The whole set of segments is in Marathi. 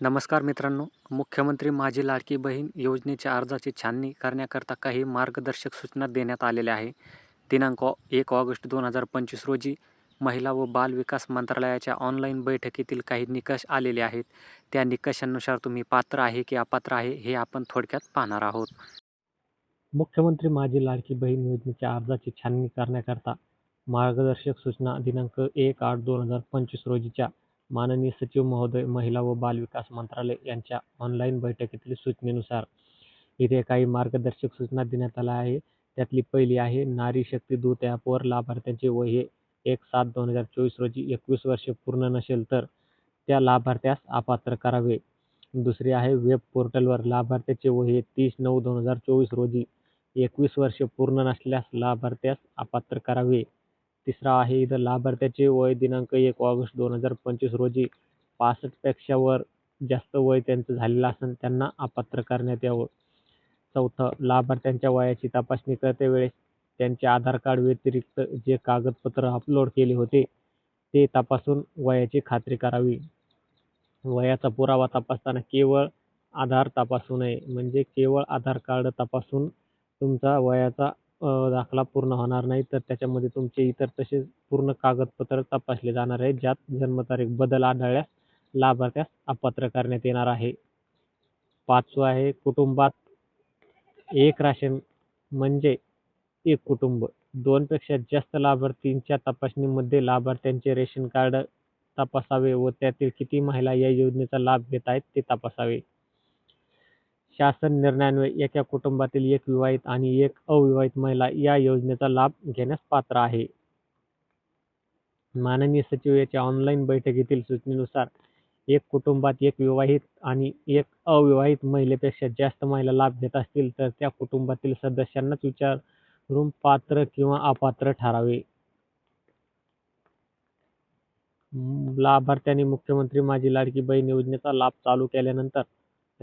नमस्कार मित्रांनो मुख्यमंत्री माझी लाडकी बहीण योजनेच्या अर्जाची छाननी करण्याकरता काही मार्गदर्शक सूचना देण्यात आलेल्या आहे. दिनांक एक ऑगस्ट दोन हजार पंचवीस रोजी महिला व बाल विकास मंत्रालयाच्या ऑनलाईन बैठकीतील काही निकष आलेले आहेत. त्या निकषांनुसार तुम्ही पात्र आहे की अपात्र आहे हे आपण थोडक्यात पाहणार आहोत. मुख्यमंत्री माझी लाडकी बहीण योजनेच्या अर्जाची छाननी करण्याकरता मार्गदर्शक सूचना दिनांक एक आठ दोन हजार पंचवीस रोजीच्या माननीय सचिव महोदय महिला व बाल विकास मंत्रालय यांच्या ऑनलाईन बैठकीतील सूचनेनुसार इथे काही मार्गदर्शक सूचना देण्यात आल्या आहे त्यातली पहिली आहे नारी शक्ती दूत ॲपवर लाभार्थ्यांचे वय हे एक सात दोन हजार चोवीस रोजी एकवीस वर्षे पूर्ण नसेल तर त्या लाभार्थ्यास अपात्र करावे. दुसरी आहे वेब पोर्टलवर लाभार्थ्याचे वय हे तीस नऊ दोन हजार चोवीस रोजी एकवीस वर्षे पूर्ण नसल्यास लाभार्थ्यास अपात्र करावे. तिसरा आहे इथं लाभार्थ्याचे वय दिनांक एक ऑगस्ट दोन हजार पंचवीस रोजी पासष्टपेक्षा वर जास्त वय त्यांचं झालेलं असेल त्यांना अपात्र करण्यात यावं. चौथं लाभार्थ्यांच्या वयाची तपासणी करते वेळेस त्यांचे आधार कार्ड व्यतिरिक्त जे कागदपत्र अपलोड केले होते ते तपासून वयाची खात्री करावी. वयाचा पुरावा तपासताना केवळ आधार तपासू नये म्हणजे केवळ आधार कार्ड तपासून तुमचा वयाचा दाखला पूर्ण होणार नाही तर त्याच्यामध्ये तुमचे इतर तसेच पूर्ण कागदपत्र तपासले जाणार आहे ज्यात जन्मतारीख बदल आढळल्यास लाभार्थ्यास अपात्र करण्यात येणार आहे. पाचवं आहे कुटुंबात एक राशन म्हणजे एक कुटुंब. दोनपेक्षा जास्त लाभार्थींच्या तपासणीमध्ये लाभार्थ्यांचे रेशन कार्ड तपासावे व त्यातील किती महिला या योजनेचा लाभ घेत आहेत ते तपासावे. शासन निर्णयान्वये एका कुटुंबातील एक विवाहित आणि एक अविवाहित महिला या योजनेचा लाभ घेण्यास पात्र आहे. माननीय सचिव याच्या ऑनलाईन बैठकीतील सूचनेनुसार एक कुटुंबात एक विवाहित आणि एक अविवाहित महिलेपेक्षा जास्त महिला लाभ घेत असतील तर त्या कुटुंबातील सदस्यांनाच विचारून पात्र किंवा अपात्र ठरावे. लाभार्थ्यांनी मुख्यमंत्री माझी लाडकी बहीण योजनेचा लाभ चालू केल्यानंतर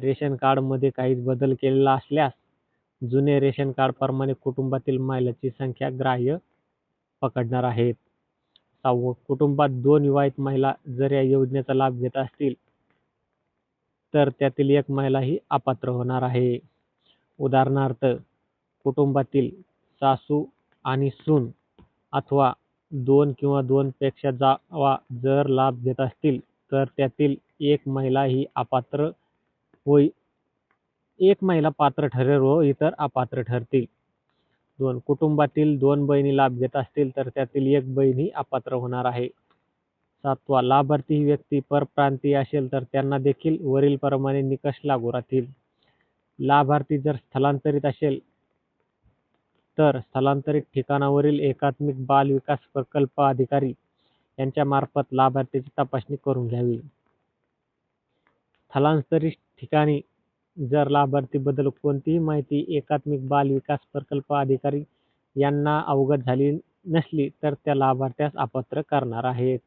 रेशन कार्डमध्ये काही बदल केलेला असल्यास जुने रेशन कार्डप्रमाणे कुटुंबातील महिलांची संख्या ग्राह्य पकडणार आहेत. सहावं कुटुंबात दोन विवाहित महिला जर या योजनेचा लाभ घेत असतील तर त्यातील एक महिला ही अपात्र होणार आहे. उदाहरणार्थ कुटुंबातील सासू आणि सून अथवा दोन किंवा दोनपेक्षा जावा जर लाभ घेत असतील तर त्यातील एक महिला ही अपात्र होई एक महिला पात्र ठरेल व इतर अपात्र ठरतील. दोन कुटुंबातील दोन बहिणी लाभ घेत असतील तर त्यातील एक बहीण ही अपात्र होणार आहे. सातवा लाभार्थी ही व्यक्ती परप्रांतीय असेल तर त्यांना देखील वरीलप्रमाणे निकष लागू राहतील. लाभार्थी जर स्थलांतरित असेल तर स्थलांतरित ठिकाणावरील एकात्मिक बाल विकास प्रकल्प अधिकारी यांच्या मार्फत लाभार्थीची तपासणी करून घ्यावी. स्थलांतरित ठिकाणी जर लाभार्थीबद्दल कोणतीही माहिती एकात्मिक बाल विकास प्रकल्प अधिकारी यांना अवगत झाली नसली तर त्या लाभार्थ्यास अपात्र करणार आहेत.